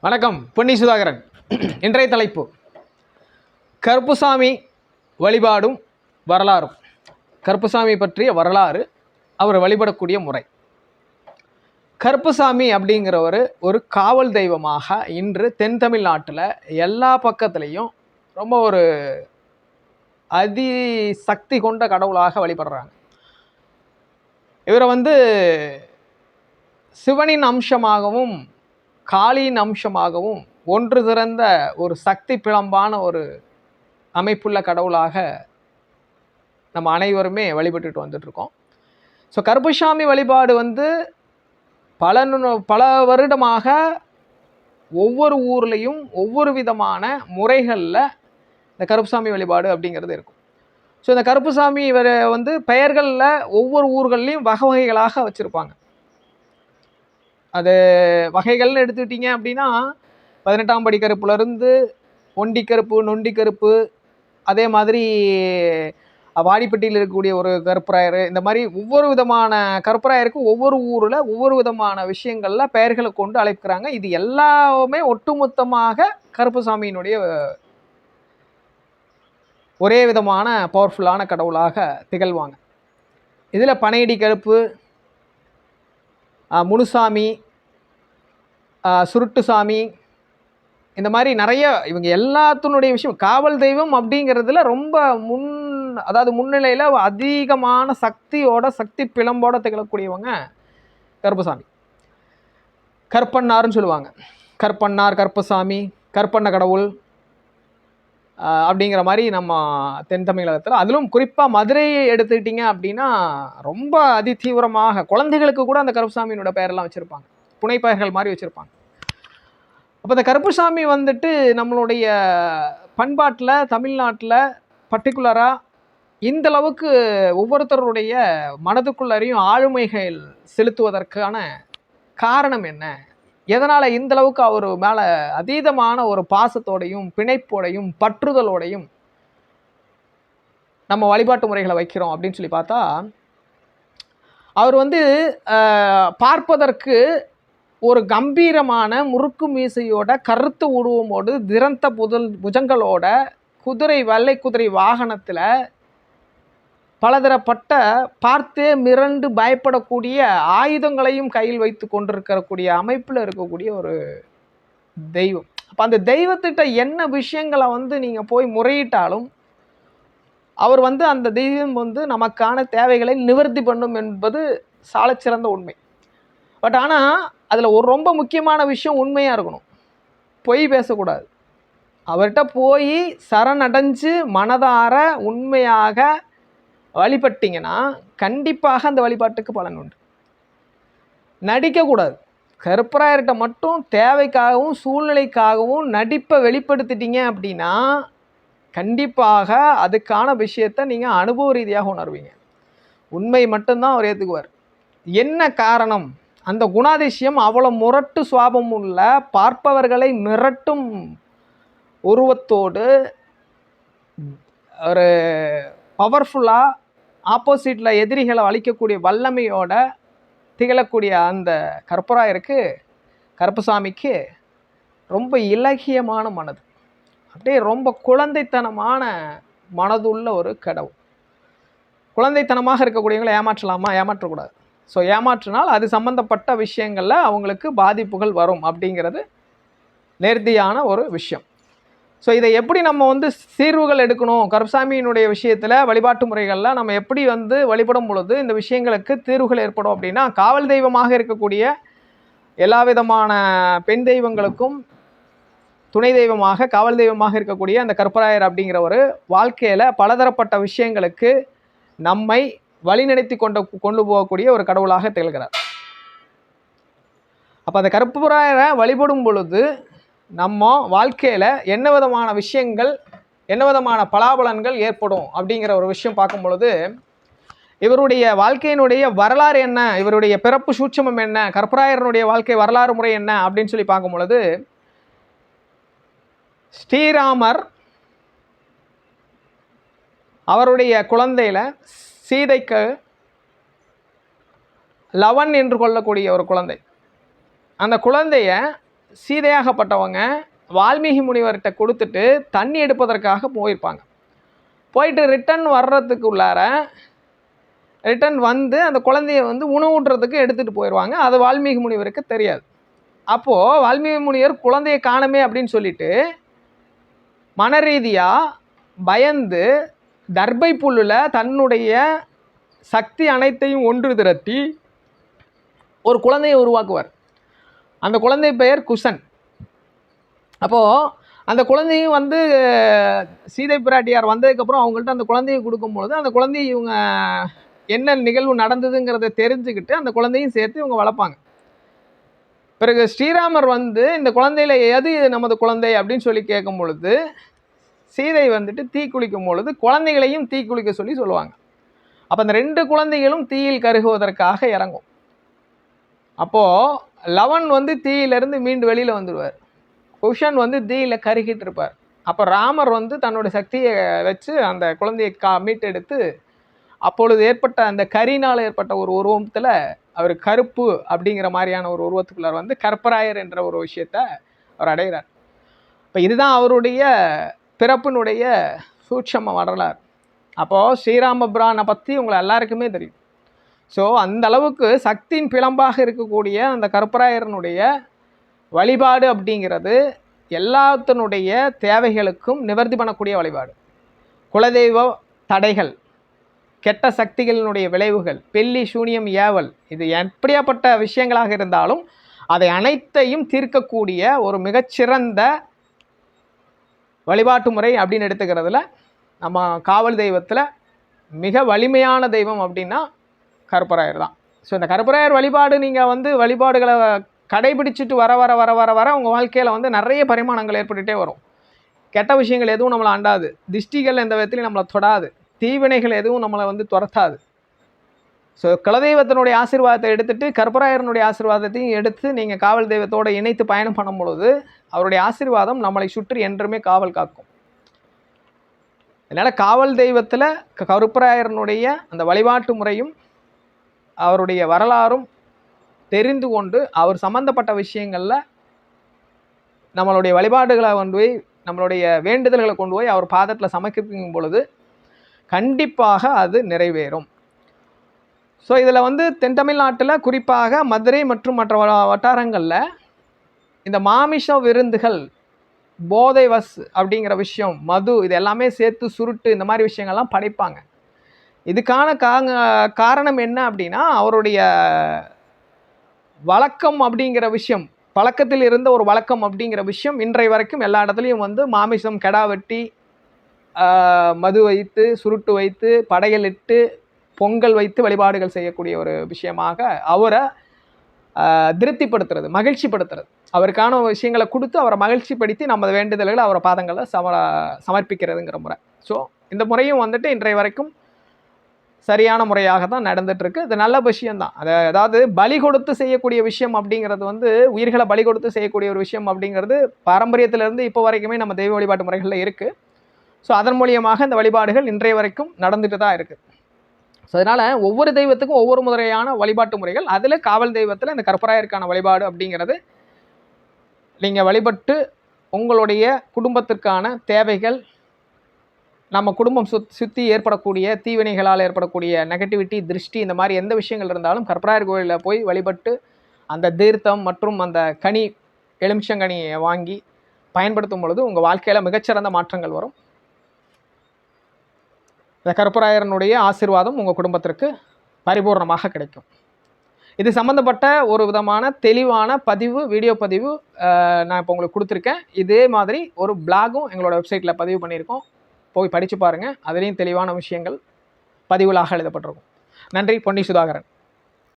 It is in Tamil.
வணக்கம் பொன்னி சுதாகரன். இன்றைய தலைப்பு. கருப்புசாமி வழிபாடும் வரலாறும். கருப்புசாமி பற்றிய வரலாறு அவர் வழிபடக்கூடிய முறை. கருப்புசாமி அப்படிங்கிறவர் ஒரு காவல் தெய்வமாக இன்று தென் தமிழ்நாட்டில் எல்லா பக்கத்துலேயும் ரொம்ப ஒரு அதி சக்தி கொண்ட கடவுளாக வழிபடுறாங்க. இவரை வந்து சிவனின் அம்சமாகவும் காளியின் அம்சமாகவும் ஒன்று திறந்த ஒரு சக்தி பிளம்பான ஒரு அமைப்புள்ள கடவுளாக நம்ம அனைவருமே வழிபட்டுட்டு வந்துட்ருக்கோம் ஸோ கருப்புசாமி வழிபாடு வந்து பல பல வருடமாக ஒவ்வொரு ஊர்லேயும் ஒவ்வொரு விதமான முறைகளில் இந்த கருப்புசாமி வழிபாடு அப்படிங்கிறது இருக்கும். ஸோ இந்த கருப்புசாமி வந்து பெயர்களில் ஒவ்வொரு ஊர்கள்லேயும் வகை வகைகளாக வச்சுருப்பாங்க. அது வகைகள்னு எடுத்துக்கிட்டிங்க அப்படின்னா பதினெட்டாம் படி கருப்புலேருந்து ஒண்டி கருப்பு நொண்டி கருப்பு அதே மாதிரி வாடிப்பட்டியில் இருக்கக்கூடிய ஒரு கருப்பராயர் இந்த மாதிரி ஒவ்வொரு விதமான கருப்பராயருக்கும் ஒவ்வொரு ஊரில் ஒவ்வொரு விதமான விஷயங்களில் பெயர்களை கொண்டு அழைக்கிறாங்க. இது எல்லாமே ஒட்டுமொத்தமாக கருப்புசாமியினுடைய ஒரே விதமான பவர்ஃபுல்லான கடவுளாக திகழ்வாங்க. இதில் பனையடி கருப்பு முனுசாமி சுருட்டுசாமி இந்த மாதிரி நிறைய இவங்க எல்லாத்தினுடைய விஷயம் காவல் தெய்வம் அப்படிங்கிறதுல ரொம்ப முன் அதாவது முன்னிலையில் அதிகமான சக்தியோட சக்தி பிளம்போட திகழக்கூடியவங்க கருப்பசாமி. கற்பன்னார்னு சொல்லுவாங்க. கற்பன்னார் கருப்பசாமி கற்பண்ண கடவுள் அப்படிங்கிற மாதிரி நம்ம தென் தமிழகத்தில். அதிலும் குறிப்பாக மதுரையை எடுத்துக்கிட்டிங்க அப்படின்னா ரொம்ப அதிதீவிரமாக குழந்தைகளுக்கு கூட அந்த கருப்புசாமியினோட பெயரெல்லாம் வச்சுருப்பாங்க. புனைப்பெயர்கள் மாதிரி வச்சுருப்பாங்க. அப்போ இந்த கருப்புசாமி வந்துட்டு நம்மளுடைய பண்பாட்டில் தமிழ்நாட்டில் பர்டிகுலராக இந்த அளவுக்கு ஒவ்வொருத்தருடைய மனதுக்குள்ளரையும் ஆளுமைகள் செலுத்துவதற்கான காரணம் என்ன? எதனால் இந்தளவுக்கு அவர் மேலே அதீதமான ஒரு பாசத்தோடையும் பிணைப்போடையும் பற்றுதலோடையும் நம்ம வழிபாட்டு முறைகளை வைக்கிறோம் அப்படின்னு சொல்லி பார்த்தா அவர் வந்து பார்ப்பதற்கு ஒரு கம்பீரமான முறுக்கு மீசையோட கருத்து உருவமோடு திறந்த புதல் புஜங்களோட குதிரை வெள்ளை குதிரை வாகனத்தில் பலதரப்பட்ட பார்த்தே மிரண்டு பயப்படக்கூடிய ஆயுதங்களையும் கையில் வைத்து கொண்டிருக்கக்கூடிய அமைப்பில் இருக்கக்கூடிய ஒரு தெய்வம். அப்போ அந்த தெய்வத்திட்ட என்ன விஷயங்களை வந்து நீங்கள் போய் முறையிட்டாலும் அவர் வந்து அந்த தெய்வம் வந்து நமக்கான தேவைகளை நிவர்த்தி பண்ணும் என்பது சாலச்சிறந்த உண்மை. பட் ஆனால் அதில் ஒரு ரொம்ப முக்கியமான விஷயம் உண்மையாக இருக்கணும். பொய் பேசக்கூடாது. அவர்கிட்ட போய் சரணடைஞ்சு மனதார உண்மையாக வழிபட்டீங்கன்னா கண்டிப்பாக அந்த வழிபாட்டுக்கு பலன் உண்டு. நடிக்கக்கூடாது. கருப்பராயர்கிட்ட மட்டும் தேவைக்காகவும் சூழ்நிலைக்காகவும் நடிப்பை வெளிப்படுத்திட்டீங்க அப்படின்னா கண்டிப்பாக அதுக்கான விஷயத்தை நீங்கள் அனுபவ ரீதியாக உணர்வீங்க. உண்மை மட்டும்தான் அவர் ஏற்றுக்குவார் என்ன காரணம்? அந்த குணாதிசயம் அவ்வளோ முரட்டு சுவாபம் உள்ள பார்ப்பவர்களை மிரட்டும் உருவத்தோடு ஒரு பவர்ஃபுல்லாக ஆப்போசிட்டில் எதிரிகளை அழிக்கக்கூடிய வல்லமையோட திகழக்கூடிய அந்த கற்பராயருக்கு கருப்பசாமிக்கு ரொம்ப இலகியமான மனது. அப்படியே ரொம்ப குழந்தைத்தனமான மனதுள்ள ஒரு கடவுள். குழந்தைத்தனமாக இருக்கக்கூடியவங்களை ஏமாற்றலாமா? ஏமாற்றக்கூடாது. ஸோ ஏமாற்றினால் அது சம்பந்தப்பட்ட விஷயங்களில் அவங்களுக்கு பாதிப்புகள் வரும் அப்படிங்கிறது நேர்த்தியான ஒரு விஷயம். ஸோ இதை எப்படி நம்ம வந்து தீர்வுகள் எடுக்கணும்? கருப்சாமியினுடைய விஷயத்தில் வழிபாட்டு முறைகளில் நம்ம எப்படி வந்து வழிபடும் பொழுது இந்த விஷயங்களுக்கு தீர்வுகள் ஏற்படும் அப்படின்னா காவல் தெய்வமாக இருக்கக்கூடிய எல்லா விதமான பெண் தெய்வங்களுக்கும் துணை தெய்வமாக காவல் தெய்வமாக இருக்கக்கூடிய அந்த கற்பராயர் அப்படிங்கிற ஒரு வாழ்க்கையில் பலதரப்பட்ட விஷயங்களுக்கு நம்மை வழிநடத்தி கொண்டு கொண்டு போகக்கூடிய ஒரு கடவுளாக திகழ்கிறார். அப்போ அந்த கற்பராயரை வழிபடும் பொழுது நம்ம வாழ்க்கையில் என்ன விதமான விஷயங்கள் என்ன விதமான பலாபலன்கள் ஏற்படும் அப்படிங்கிற ஒரு விஷயம் பார்க்கும் பொழுது இவருடைய வாழ்க்கையினுடைய வரலாறு என்ன? இவருடைய பிறப்பு சூட்சமம் என்ன? கற்பராயரனுடைய வாழ்க்கை வரலாறு முறை என்ன? அப்படின்னு சொல்லி பார்க்கும் பொழுது ஸ்ரீராமர் அவருடைய குழந்தையில் சீதைக்கு லவன் என்று கொள்ளக்கூடிய ஒரு குழந்தை. அந்த குழந்தைய சீதையாகப்பட்டவங்க வால்மீகி முனிவர்கிட்ட கொடுத்துட்டு தண்ணி எடுப்பதற்காக போயிருப்பாங்க. போயிட்டு ரிட்டன் வர்றதுக்கு உள்ளார ரிட்டன் வந்து அந்த குழந்தைய வந்து உணவூட்டுறதுக்கு எடுத்துகிட்டு போயிடுவாங்க அது வால்மீகி முனிவருக்கு தெரியாது. அப்போது வால்மீகி முனிவர் குழந்தைய காணமே அப்படின்னு சொல்லிட்டு மனரீதியாக பயந்து தர்பை புல்லில் தன்னுடைய சக்தி அனைத்தையும் ஒன்று திரட்டி ஒரு குழந்தையை உருவாக்குவார். அந்த குழந்தை பெயர் குஷன் அப்போது அந்த குழந்தையும் வந்து சீதை பிராட்டியார் வந்ததுக்கப்புறம் அவங்கள்ட்ட அந்த குழந்தையை கொடுக்கும்பொழுது அந்த குழந்தையை இவங்க என்ன நிகழ்வு நடந்ததுங்கிறத தெரிஞ்சுக்கிட்டு அந்த குழந்தையும் சேர்த்து இவங்க வளர்ப்பாங்க. பிறகு ஸ்ரீராமர் வந்து இந்த குழந்தையில எது நமது குழந்தை அப்படின்னு சொல்லி கேட்கும் பொழுது சீதை வந்துட்டு தீ குளிக்கும் பொழுது குழந்தைகளையும் தீ குளிக்க சொல்லி சொல்லுவாங்க. அப்போ அந்த ரெண்டு குழந்தைகளும் தீயில் கருகுவதற்காக இறங்கும். அப்போது லவன் வந்து தீயிலேருந்து மீண்டு வெளியில் வந்துடுவார் குஷன் வந்து தீயில் கருகிட்டு இருப்பார். அப்போ ராமர் வந்து தன்னோட சக்தியை வச்சு அந்த குழந்தையை கா மீட்டெடுத்து அப்பொழுது ஏற்பட்ட அந்த கரினால் ஏற்பட்ட ஒரு உருவத்தில் அவர் கருப்பு அப்படிங்கிற மாதிரியான ஒரு உருவத்துக்குள்ளார் வந்து கற்பராயர் என்ற ஒரு விஷயத்த அவர் அடைகிறார். இப்போ இதுதான் அவருடைய பிறப்பினுடைய சூட்சம வரலாறு. அப்போது ஸ்ரீராம பிரானை பற்றி உங்களை எல்லாருக்குமே தெரியும். ஸோ அந்த அளவுக்கு சக்தியின் பிளம்பாக இருக்கக்கூடிய அந்த கருப்பராயரனுடைய வழிபாடு அப்படிங்கிறது எல்லாத்தினுடைய தேவைகளுக்கும் நிவர்த்தி பண்ணக்கூடிய வழிபாடு. குலதெய்வ தடைகள் கெட்ட சக்திகளினுடைய விளைவுகள் பெல்லி சூனியம் ஏவல் இது எப்படியாப்பட்ட விஷயங்களாக இருந்தாலும் அதை அனைத்தையும் தீர்க்கக்கூடிய ஒரு மிகச்சிறந்த வழிபாட்டு முறை அப்படின்னு எடுத்துக்கிறதுல நம்ம காவல் தெய்வத்தில் மிக வலிமையான தெய்வம் அப்படின்னா கருப்பராயர் தான். ஸோ இந்த கருப்பராயர் வழிபாடு நீங்கள் வந்து வழிபாடுகளை கடைபிடிச்சிட்டு வர வர வர வர வர உங்கள் வாழ்க்கையில் வந்து நிறைய பரிமாணங்கள் ஏற்பட்டுகிட்டே வரும். கெட்ட விஷயங்கள் எதுவும் நம்மளை அண்டாது. திஷ்டிகள் எந்த விதத்துலையும் நம்மளை தொடாது. தீவினைகள் எதுவும் நம்மளை வந்து துரத்தாது. ஸோ குலதெய்வத்தினுடைய ஆசீர்வாதத்தை எடுத்துகிட்டு கற்பராயரனுடைய ஆசீர்வாதத்தையும் எடுத்து நீங்கள் காவல் தெய்வத்தோடு இணைத்து பயணம் பண்ணும் பொழுது அவருடைய ஆசீர்வாதம் நம்மளை சுற்றி என்றுமே காவல் காக்கும். அதனால் காவல் தெய்வத்தில் கருப்பராயரனுடைய அந்த வழிபாட்டு முறையும் அவருடைய வரலாறும் தெரிந்து கொண்டு அவர் சம்மந்தப்பட்ட விஷயங்களில் நம்மளுடைய வழிபாடுகளை கொண்டு போய் நம்மளுடைய வேண்டுதல்களை கொண்டு போய் அவர் பாதத்தில் சமர்ப்பிக்கும் பொழுது கண்டிப்பாக அது நிறைவேறும். ஸோ இதில் வந்து தென் தமிழ்நாட்டில் குறிப்பாக மதுரை மற்றும் மற்ற வட்டாரங்களில் இந்த மாமிஷ விருந்துகள் போதை வஸ் அப்படிங்கிற விஷயம் மது இது எல்லாமே சேர்த்து சுருட்டு இந்த மாதிரி விஷயங்கள்லாம் படைப்பாங்க. இதுக்கான காங்க காரணம் என்ன அப்படின்னா அவருடைய வழக்கம் அப்படிங்கிற விஷயம் பழக்கத்தில் இருந்த ஒரு வழக்கம் அப்படிங்கிற விஷயம் இன்றைய வரைக்கும் எல்லா இடத்துலையும் வந்து மாமிசம் கெடா வெட்டி மது வைத்து சுருட்டு வைத்து படையலிட்டு பொங்கல் வைத்து வழிபாடுகள் செய்யக்கூடிய ஒரு விஷயமாக அவரை திருப்திப்படுத்துறது மகிழ்ச்சிப்படுத்துறது. அவருக்கான விஷயங்களை கொடுத்து அவரை மகிழ்ச்சிப்படுத்தி நம்ம வேண்டுதல்களை அவரை பாதங்களை சம சமர்ப்பிக்கிறதுங்கிற முறை. ஸோ இந்த முறையும் வந்துட்டு இன்றைய வரைக்கும் சரியான முறையாக தான் நடந்துட்டுருக்கு. இது நல்ல விஷயம்தான் அதை அதாவது பலி கொடுத்து செய்யக்கூடிய விஷயம் அப்படிங்கிறது வந்து உயிர்களை பலி கொடுத்து செய்யக்கூடிய ஒரு விஷயம் அப்படிங்கிறது பாரம்பரியத்திலிருந்து இப்போ வரைக்குமே நம்ம தெய்வ வழிபாட்டு முறைகளில் இருக்குது ஸோ அதன் மூலியமாக இந்த வழிபாடுகள் இன்றைய வரைக்கும் நடந்துட்டு தான் இருக்குது ஸோ அதனால் ஒவ்வொரு தெய்வத்துக்கும் ஒவ்வொரு முறையான வழிபாட்டு முறைகள். அதில் காவல் தெய்வத்தில் இந்த கற்பராயருக்கான வழிபாடு அப்படிங்கிறது நீங்கள் வழிபட்டு உங்களுடைய குடும்பத்திற்கான தேவைகள் நம்ம குடும்பம் சுத் சுற்றி ஏற்படக்கூடிய தீவினைகளால் ஏற்படக்கூடிய நெகட்டிவிட்டி திருஷ்டி இந்த மாதிரி எந்த விஷயங்கள் இருந்தாலும் கற்பராயர் கோயிலில் போய் வழிபட்டு அந்த தீர்த்தம் மற்றும் அந்த கனி எலுமிச்சங்கனியை வாங்கி பயன்படுத்தும் பொழுது உங்கள் வாழ்க்கையில் மிகச்சிறந்த மாற்றங்கள் வரும். இந்த கருப்பராயரனுடைய ஆசிர்வாதம் உங்கள் குடும்பத்திற்கு பரிபூர்ணமாக கிடைக்கும். இது சம்மந்தப்பட்ட ஒரு விதமான தெளிவான பதிவு வீடியோ பதிவு நான் இப்போ உங்களுக்கு கொடுத்துருக்கேன். இதே மாதிரி ஒரு பிளாகும் எங்களோட வெப்சைட்டில் பதிவு பண்ணியிருக்கோம். போய் படித்து பாருங்கள் அதுலேயும் தெளிவான விஷயங்கள் பதிவுகளாக எழுதப்பட்டிருக்கும். நன்றி பொன்னி சுதாகரன்.